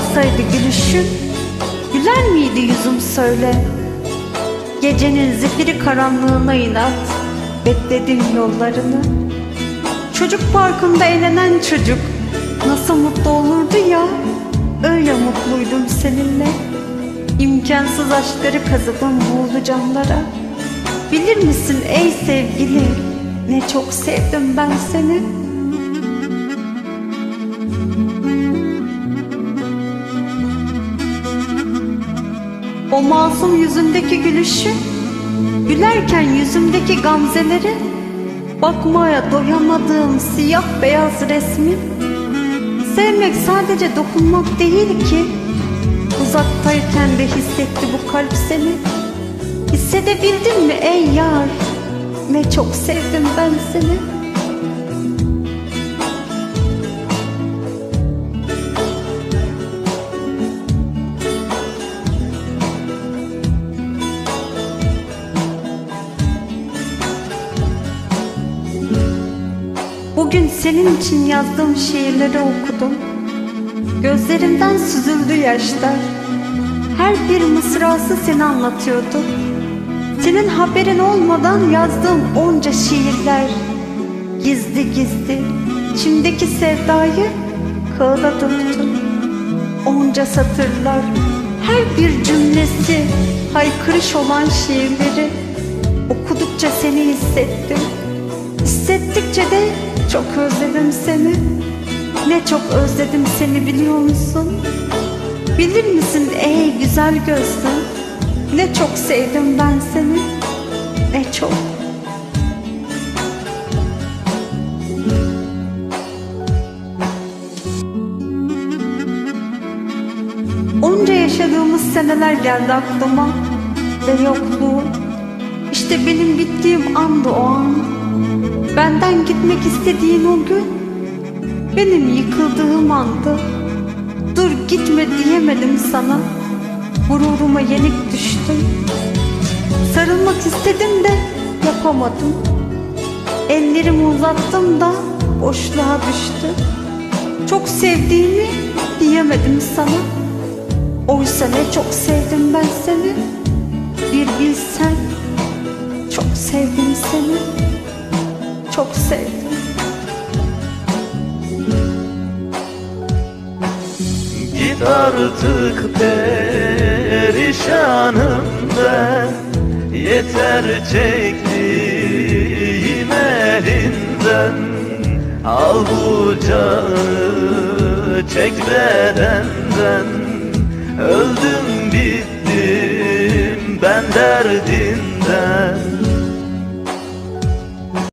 olsaydı gülüşün Güler miydi yüzüm söyle? Gecenin zifiri karanlığına inat Bekledim yollarını. Çocuk parkında eğlenen çocuk Nasıl mutlu olurdu ya? Öyle mutluydum seninle. İmkansız aşkları kazıdım buğulu camlara. Bilir misin ey sevgili Ne çok sevdim ben seni O masum yüzündeki gülüşü Gülerken yüzümdeki gamzeleri Bakmaya doyamadığım siyah beyaz resmi. Sevmek sadece dokunmak değil ki Uzaktayken de hissetti bu kalp seni. Hissedebildin mi ey yar? Ne çok sevdim ben seni Bugün senin için yazdığım şiirleri okudum. Gözlerimden süzüldü yaşlar. Her bir mısrası seni anlatıyordu. Senin haberin olmadan yazdığım onca şiirler. Gizli gizli içimdeki sevdayı kağıda döktüm. Onca satırlar her bir cümlesi haykırış olan şiirleri Okudukça seni hissettim. Hissettikçe de çok özledim seni. Ne çok özledim seni biliyor musun? Bilir misin ey güzel gözlüm Ne çok sevdim ben seni. Ne çok. Onca yaşadığımız seneler geldi aklıma. Ve yokluğu İşte benim bittiğim andı o an Benden gitmek istediğin o gün Benim yıkıldığım andı. Dur gitme diyemedim sana. Gururuma yenik düştüm. Sarılmak istedim de yapamadım. Ellerimi uzattım da boşluğa düştü Çok sevdiğimi diyemedim sana. Oysa ne çok sevdim ben seni. Bir bilsen Çok sevdim seni Çok sevdim. Git artık perişanım ben. Yeter çektiğim elinden. Al bu canı çek bedenden. Öldüm bittim ben derdinden